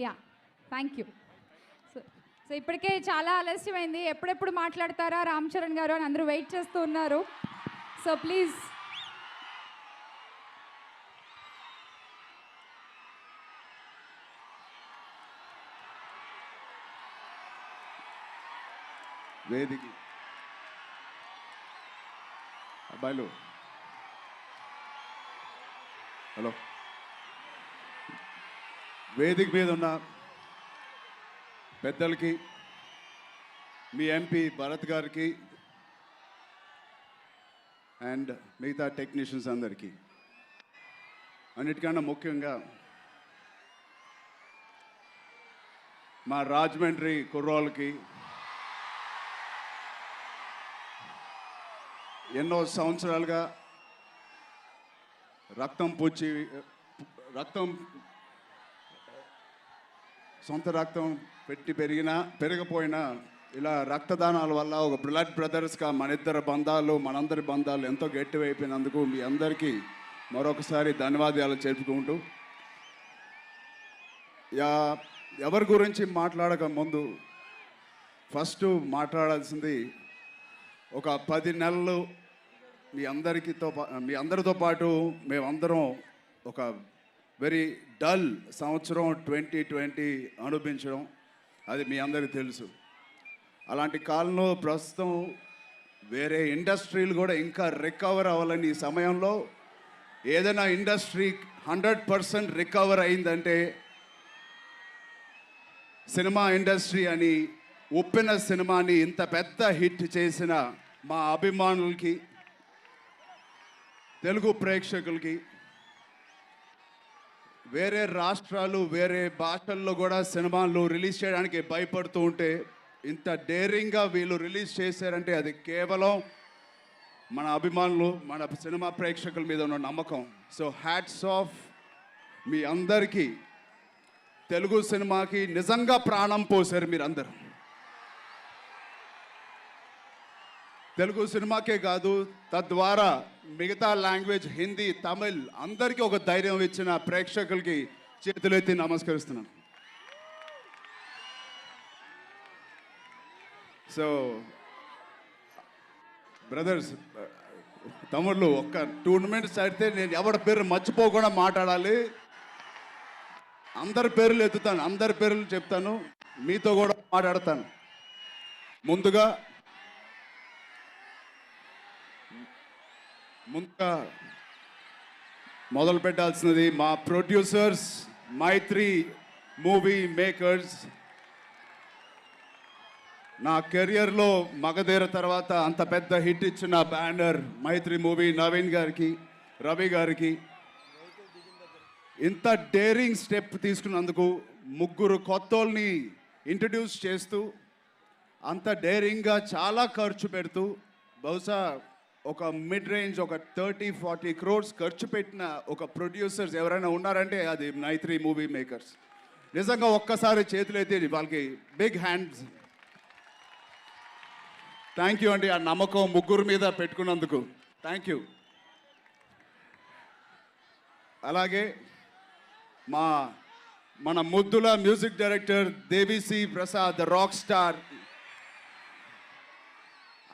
Yeah thank you so so ఇప్పటికే చాలా ఆలస్యమైంది. ఎప్పుడెప్పుడు మాట్లాడతారా రామ్ చరణ్ గారు అని అందరూ వెయిట్ చేస్తూ ఉన్నారు. సో ప్లీజ్ వేదిక. అబ్బాయిలు. హలో. వేదిక మీద ఉన్న పెద్దలకి మీ ఎంపీ భరత్ గారికి అండ్ మిగతా టెక్నీషియన్స్ అందరికీ. అన్నిటికన్నా ముఖ్యంగా మా రాజమండ్రి కుర్రోళ్ళకి ఎన్నో సంవత్సరాలుగా రక్తం పూచి రక్తం సొంత రక్తం పెట్టి పెరిగినా పెరగపోయినా ఇలా రక్తదానాల వల్ల ఒక బ్లడ్ బ్రదర్స్గా మన ఇద్దరు బంధాలు మనందరి బంధాలు ఎంతో గట్టివైపోయినందుకు మీ అందరికీ మరొకసారి ధన్యవాదాలు చెప్పుకుంటూ. యా ఎవరి గురించి మాట్లాడక ముందు ఫస్ట్ మాట్లాడాల్సింది ఒక పది నెలలు మీ అందరికీతో పా- మీ అందరితో పాటు మేమందరం ఒక వెరీ డల్ సంవత్సరం ట్వంటీ ట్వంటీ అనుభవించడం అది మీ అందరికీ తెలుసు. అలాంటి కాలంలో ప్రస్తుతం వేరే ఇండస్ట్రీలు కూడా ఇంకా రికవర్ అవ్వాలని ఈ సమయంలో ఏదైనా ఇండస్ట్రీ హండ్రెడ్ పర్సెంట్ రికవర్ అయిందంటే సినిమా ఇండస్ట్రీ అని ఉప్పిన సినిమాని ఇంత పెద్ద హిట్ చేసిన మా అభిమానులకి తెలుగు ప్రేక్షకులకి వేరే రాష్ట్రాలు వేరే భాషల్లో కూడా సినిమాలు రిలీజ్ చేయడానికి భయపడుతూ ఉంటే ఇంత డేరింగ్గా వీళ్ళు రిలీజ్ చేశారంటే అది కేవలం మన అభిమానులు మన సినిమా ప్రేక్షకుల మీద ఉన్న నమ్మకం. సో హ్యాట్స్ ఆఫ్ మీ అందరికీ. తెలుగు సినిమాకి నిజంగా ప్రాణం పోశారు మీరందరూ. తెలుగు సినిమాకే కాదు తద్వారా మిగతా లాంగ్వేజ్ హిందీ తమిళ్ అందరికీ ఒక ధైర్యం ఇచ్చిన ప్రేక్షకులకి చేతులెత్తి నమస్కరిస్తున్నాను. సో బ్రదర్స్ తమ్ముళ్ళు ఒక్క టూ మినిట్స్ అయితే నేను ఎవరి పేరు మర్చిపోకుండా మాట్లాడాలి. అందరి పేర్లు ఎత్తుతాను అందరి పేర్లు చెప్తాను మీతో కూడా మాట్లాడతాను. ముందుగా ముందుగా మొదలు పెట్టాల్సినది మా ప్రొడ్యూసర్స్ మైత్రి మూవీ మేకర్స్. నా కెరియర్లో మగధీర తర్వాత అంత పెద్ద హిట్ ఇచ్చిన బ్యానర్ మైత్రి మూవీ నవీన్ గారికి రవి గారికి. ఇంత డేరింగ్ స్టెప్ తీసుకున్నందుకు ముగ్గురు కొత్తోల్ని ఇంట్రడ్యూస్ చేస్తూ అంత డేరింగ్గా చాలా ఖర్చు పెడుతూ బహుశా ఒక మిడ్ రేంజ్ ఒక థర్టీ ఫార్టీ క్రోర్స్ ఖర్చు పెట్టిన ఒక ప్రొడ్యూసర్స్ ఎవరైనా ఉన్నారంటే అది నైత్రి మూవీ మేకర్స్ నిజంగా ఒక్కసారి చేతులైతే వాళ్ళకి బిగ్ హ్యాండ్స్ థ్యాంక్ యూ అండి ఆ నమ్మకం ముగ్గురు మీద పెట్టుకున్నందుకు. థ్యాంక్ యూ అలాగే మా మన ముద్దుల music director Devi Sri Prasad rock star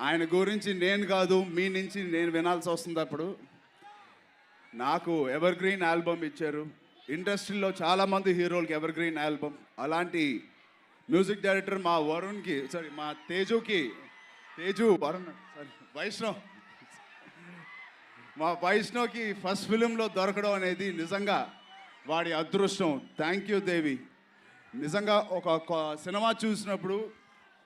ఆయన గురించి నేను కాదు మీ నుంచి నేను వినాల్సి వస్తుంది అప్పుడు. నాకు ఎవర్ గ్రీన్ ఆల్బమ్ ఇచ్చారు. ఇండస్ట్రీలో చాలామంది హీరోలకి ఎవర్ గ్రీన్ ఆల్బమ్ అలాంటి మ్యూజిక్ డైరెక్టర్ మా వరుణ్కి సారీ మా తేజుకి తేజు వరుణ్ సారీ వైష్ణవ్. మా వైష్ణవ్కి ఫస్ట్ ఫిలింలో దొరకడం అనేది నిజంగా వాడి అదృష్టం. Thank you Devi. నిజంగా ఒక కొ- సినిమా చూసినప్పుడు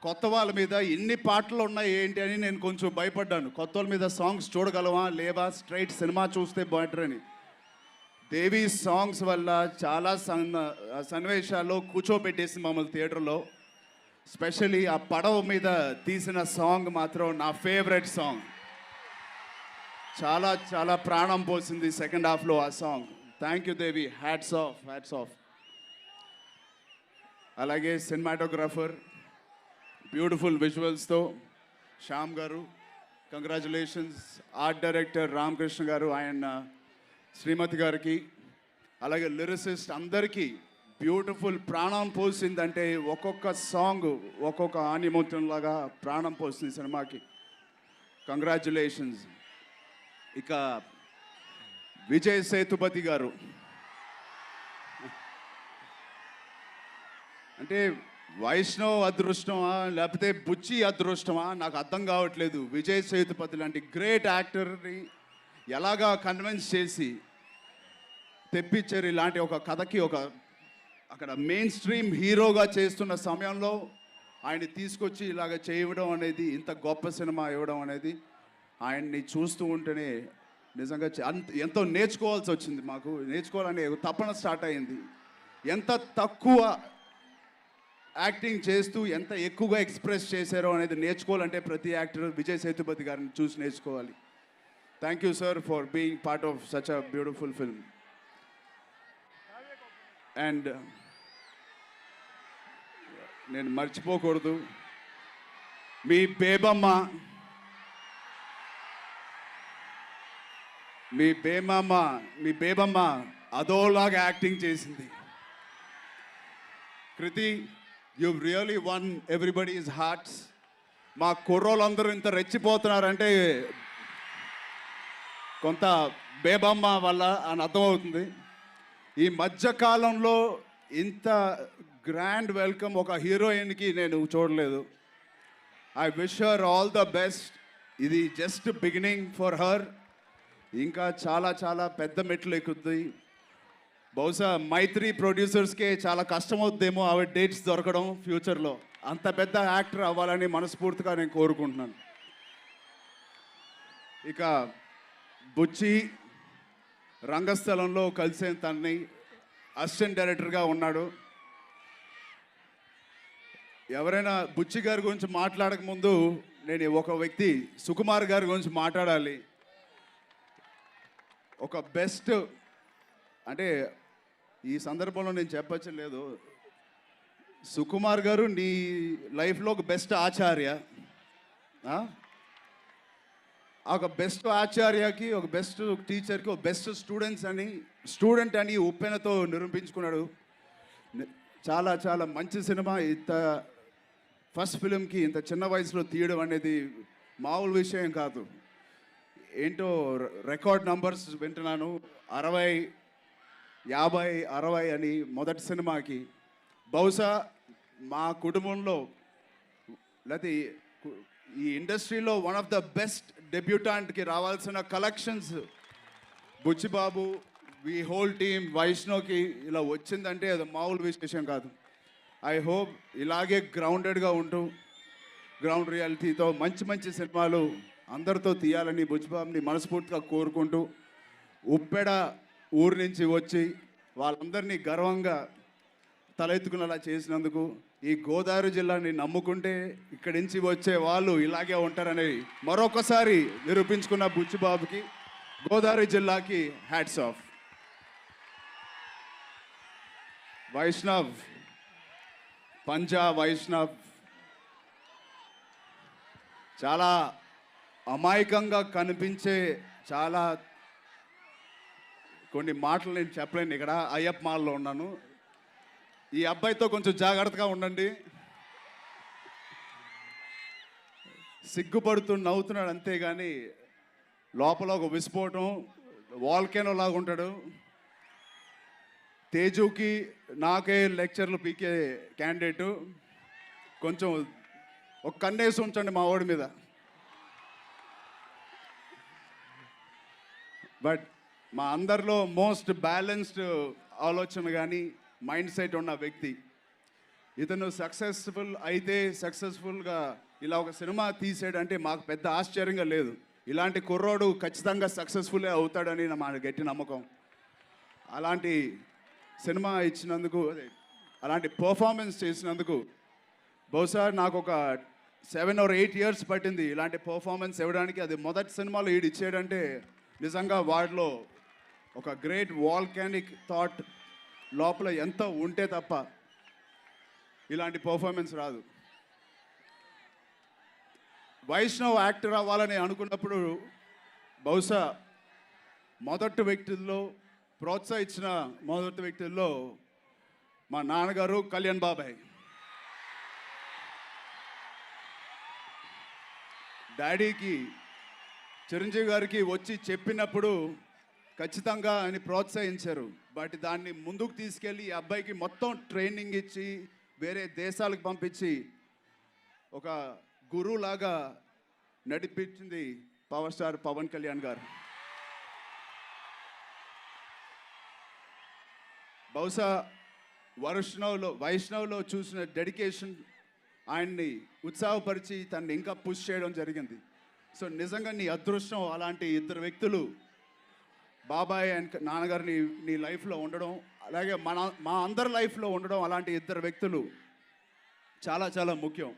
కొత్త వాళ్ళ మీద ఎన్ని పాటలు ఉన్నాయి ఏంటి అని నేను కొంచెం భయపడ్డాను. కొత్త వాళ్ళ మీద సాంగ్స్ చూడగలవా? లేవా? స్ట్రైట్ సినిమా చూస్తే బెటర్ అని. దేవి సాంగ్స్ వల్ల చాలా సన్ సన్నివేశాల్లో కూర్చోబెట్టేసి మమ్మల్ని థియేటర్లో స్పెషలీ ఆ పడవ మీద తీసిన సాంగ్ మాత్రం నా ఫేవరెట్ సాంగ్ చాలా చాలా ప్రాణం పోసింది సెకండ్ హాఫ్లో ఆ song thank you Devi. Hats off hats off అలాగే సినిమాటోగ్రాఫర్ బ్యూటిఫుల్ విజువల్స్తో శ్యామ్ గారు కంగ్రాచులేషన్స్ ఆర్ట్ డైరెక్టర్ రామకృష్ణ గారు ఆయన శ్రీమతి గారికి. అలాగే లిరిసిస్ట్ అందరికీ బ్యూటిఫుల్ ప్రాణం పోసిందంటే ఒక్కొక్క సాంగ్ ఒక్కొక్క ఆనిముత్యంలాగా ప్రాణం పోసింది సినిమాకి. కంగ్రాచులేషన్స్ ఇక విజయ్ సేతుపతి గారు. అంటే వైష్ణవ్ అదృష్టమా లేకపోతే బుచ్చి అదృష్టమా? నాకు అర్థం కావట్లేదు. విజయ్ సేతుపతి లాంటి గ్రేట్ యాక్టర్ని ఎలాగా కన్విన్స్ చేసి తెప్పించారు? ఇలాంటి ఒక కథకి ఒక అక్కడ మెయిన్ స్ట్రీమ్ హీరోగా చేస్తున్న సమయంలో ఆయన్ని తీసుకొచ్చి ఇలాగ చేయడం అనేది ఇంత గొప్ప సినిమా ఇవ్వడం అనేది ఆయన్ని చూస్తూ ఉంటేనే నిజంగా అంత ఎంతో నేర్చుకోవాల్సి వచ్చింది మాకు. నేర్చుకోవాలనే ఒక తపన స్టార్ట్ అయింది. ఎంత తక్కువ యాక్టింగ్ చేస్తూ ఎంత ఎక్కువగా ఎక్స్ప్రెస్ చేశారో అనేది నేర్చుకోవాలంటే ప్రతి యాక్టర్ విజయ్ సేతుపతి గారిని చూసి నేర్చుకోవాలి. Thank you sir for being part of such a beautiful film and నేను మర్చిపోకూడదు. మీ బేబమ్మ మీ బేమమ్మ మీ బేబమ్మ అదోలాగా యాక్టింగ్ చేసింది. Krithi you really won everybody's hearts మా కుర్రోళ్ళందరూ ఇంత రెచ్చిపోతున్నారంటే కొంత బేబమ్మ వల్ల అని అర్థమవుతుంది. ఈ మధ్యకాలంలో ఇంత గ్రాండ్ వెల్కమ్ ఒక హీరోయిన్కి నేను చూడలేదు. I wish her all the best ఇది జస్ట్ బిగినింగ్ ఫర్ హర్ ఇంకా చాలా చాలా పెద్ద మెట్లు ఎక్కుద్ది బహుశా మైత్రి ప్రొడ్యూసర్స్కే చాలా కష్టం అవుతుందేమో ఆవిడ డేట్స్ దొరకడం ఫ్యూచర్లో. అంత పెద్ద యాక్టర్ అవ్వాలని మనస్ఫూర్తిగా నేను కోరుకుంటున్నాను. ఇక బుచ్చి రంగస్థలంలో కలిసే తన్ని అసిస్టెంట్ డైరెక్టర్గా ఉన్నాడు. ఎవరైనా బుచ్చి గారి గురించి మాట్లాడక ముందు నేను ఒక వ్యక్తి సుకుమార్ గారి గురించి మాట్లాడాలి. ఒక బెస్ట్ అంటే ఈ సందర్భంలో నేను చెప్పచ్చు లేదు. సుకుమార్ గారు నీ లైఫ్లో ఒక బెస్ట్ ఆచార్య. ఒక బెస్ట్ ఆచార్యకి ఒక బెస్ట్ టీచర్కి ఒక బెస్ట్ స్టూడెంట్స్ అని స్టూడెంట్ అని ఉప్పెనతో నిరూపించుకున్నాడు. చాలా చాలా మంచి సినిమా. ఇంత ఫస్ట్ ఫిలింకి ఇంత చిన్న వయసులో తీయడం అనేది మామూలు విషయం కాదు. ఏంటో రికార్డ్ నంబర్స్ వింటున్నాను. అరవై యాభై అరవై అని మొదటి సినిమాకి. బహుశా మా కుటుంబంలో లేకపోతే ఈ ఇండస్ట్రీలో వన్ ఆఫ్ ద బెస్ట్ డెబ్యూటాంట్కి రావాల్సిన collections Buchibabu we whole team వైష్ణవ్కి ఇలా వచ్చిందంటే అది మామూలు విశేషం కాదు. ఐ హోప్ ఇలాగే గ్రౌండెడ్గా ఉంటూ గ్రౌండ్ రియాలిటీతో మంచి మంచి సినిమాలు అందరితో తీయాలని బుచ్చిబాబుని మనస్ఫూర్తిగా కోరుకుంటూ ఉప్పెడ ఊరు నుంచి వచ్చి వాళ్ళందరినీ గర్వంగా తలెత్తుకునేలా చేసినందుకు ఈ గోదావరి జిల్లాని నమ్ముకుంటే ఇక్కడి నుంచి వచ్చే వాళ్ళు ఇలాగే ఉంటారని మరొకసారి నిరూపించుకున్న బుచ్చిబాబుకి గోదావరి జిల్లాకి హ్యాట్స్ ఆఫ్ వైష్ణవ్ పంజా వైష్ణవ్ చాలా అమాయకంగా కనిపించే చాలా కొన్ని మాటలు నేను చెప్పలేను ఇక్కడ. అయ్యప్ప మాల్లో ఉన్నాను. ఈ అబ్బాయితో కొంచెం జాగ్రత్తగా ఉండండి. సిగ్గుపడుతూ నవ్వుతున్నాడు అంతేగాని లోపల ఒక విసిపోవటం వాల్కేనో లాగా ఉంటాడు. తేజుకి నాకే లెక్చర్లు పీకే క్యాండిడేటు. కొంచెం ఒక కన్నేసి ఉంచండి మా వాడి మీద. బట్ మా అందరిలో మోస్ట్ బ్యాలెన్స్డ్ ఆలోచన కానీ మైండ్ సెట్ ఉన్న వ్యక్తి. ఇతను సక్సెస్ఫుల్ అయితే సక్సెస్ఫుల్గా ఇలా ఒక సినిమా తీసాడంటే మాకు పెద్ద ఆశ్చర్యంగా లేదు. ఇలాంటి కుర్రోడు ఖచ్చితంగా సక్సెస్ఫుల్లే అవుతాడని మా గట్టి నమ్మకం. అలాంటి సినిమా ఇచ్చినందుకు అలాంటి పర్ఫార్మెన్స్ చేసినందుకు బహుశా నాకు ఒక సెవెన్ ఆర్ ఎయిట్ ఇయర్స్ పట్టింది. ఇలాంటి పర్ఫార్మెన్స్ ఇవ్వడానికి అది మొదటి సినిమాలో ఈడు ఇచ్చాడంటే నిజంగా వాడిలో ఒక గ్రేట్ వాల్కానిక్ థాట్ లోపల ఎంత ఉంటే తప్ప ఇలాంటి పర్ఫార్మెన్స్ రాదు. వైష్ణవ్ యాక్టర్ అవ్వాలని అనుకున్నప్పుడు బహుశా మొదటి వ్యక్తుల్లో ప్రోత్సహించిన మొదటి వ్యక్తుల్లో మా నాన్నగారు కళ్యాణ్ బాబాయ్. డాడీకి చిరంజీవి గారికి వచ్చి చెప్పినప్పుడు ఖచ్చితంగా ఆయన ప్రోత్సహించారు. బట్ దాన్ని ముందుకు తీసుకెళ్ళి ఈ అబ్బాయికి మొత్తం ట్రైనింగ్ ఇచ్చి వేరే దేశాలకు పంపించి ఒక గురువులాగా నడిపించింది పవర్ స్టార్ పవన్ కళ్యాణ్ గారు. బహుశా వైష్ణవ్లో వైష్ణవ్లో చూసిన డెడికేషన్ ఆయన్ని ఉత్సాహపరిచి తనని ఇంకా పుష్ చేయడం జరిగింది. సో నిజంగా నీ అదృష్టం అలాంటి ఇద్దరు వ్యక్తులు బాబాయ్ అండ్ నాన్నగారు నీ నీ లైఫ్లో ఉండడం అలాగే మన మా అందరి లైఫ్లో ఉండడం అలాంటి ఇద్దరు వ్యక్తులు చాలా చాలా ముఖ్యం.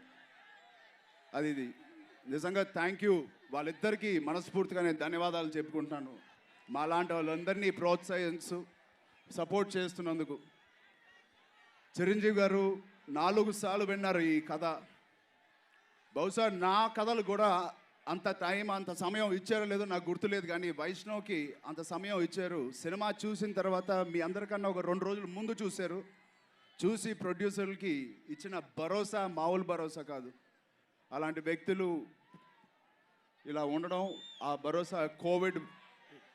అది ఇది. నిజంగా థ్యాంక్ యూ వాళ్ళిద్దరికీ మనస్ఫూర్తిగా నేను ధన్యవాదాలు చెప్పుకుంటున్నాను. మా లాంటి వాళ్ళందరినీ ప్రోత్సహించు సపోర్ట్ చేస్తున్నందుకు. చిరంజీవి గారు నాలుగు సార్లు విన్నారు ఈ కథ. బహుశా నా కథలు కూడా అంత టైం అంత సమయం ఇచ్చారో లేదో నాకు గుర్తులేదు కానీ వైష్ణవ్కి అంత సమయం ఇచ్చారు. సినిమా చూసిన తర్వాత మీ అందరికన్నా ఒక రెండు రోజులు ముందు చూశారు. చూసి ప్రొడ్యూసర్లకి ఇచ్చిన భరోసా మామూలు భరోసా కాదు. అలాంటి వ్యక్తులు ఇలా ఉండడం ఆ భరోసా కోవిడ్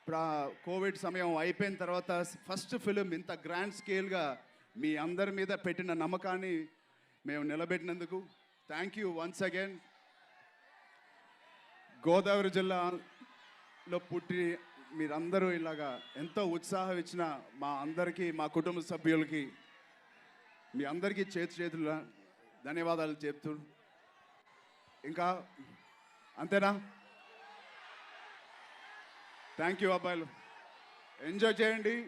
ప్రా కోవిడ్ సమయం అయిపోయిన తర్వాత ఫస్ట్ ఫిలిం ఇంత గ్రాండ్ స్కేల్గా మీ అందరి మీద పెట్టిన నమ్మకాన్ని మేము నిలబెట్టినందుకు thank you once again. Godavari జిల్లాలో పుట్టి మీరందరూ ఇలాగా ఎంతో ఉత్సాహం ఇచ్చిన మా అందరికీ మా కుటుంబ సభ్యులకి మీ అందరికీ చేతి చేతుల ధన్యవాదాలు చెప్తూ. ఇంకా అంతేనా? థ్యాంక్ యూ అబ్బాయిలు. ఎంజాయ్ చేయండి.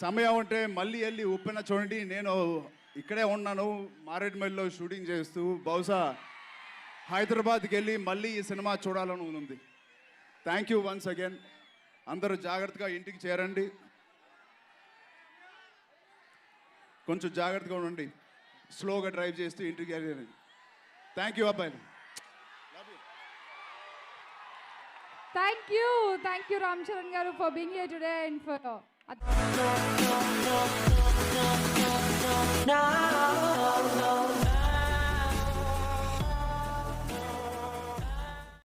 సమయం ఉంటే మళ్ళీ వెళ్ళి ఉప్పెన చూడండి. నేను ఇక్కడే ఉన్నాను. మారేడుమల్లిలో షూటింగ్ చేస్తూ. బహుశా హైదరాబాద్కి వెళ్ళి మళ్ళీ ఈ సినిమా చూడాలని ఉంది. థ్యాంక్ యూ వన్స్ అగైన్ అందరూ జాగ్రత్తగా ఇంటికి చేరండి. కొంచెం జాగ్రత్తగా ఉండండి. స్లోగా డ్రైవ్ చేస్తూ ఇంటికి వెళ్ళండి. థ్యాంక్ యూ అబ్బాయిలు. Thank you thank you Ram Charan garu for being here today and for.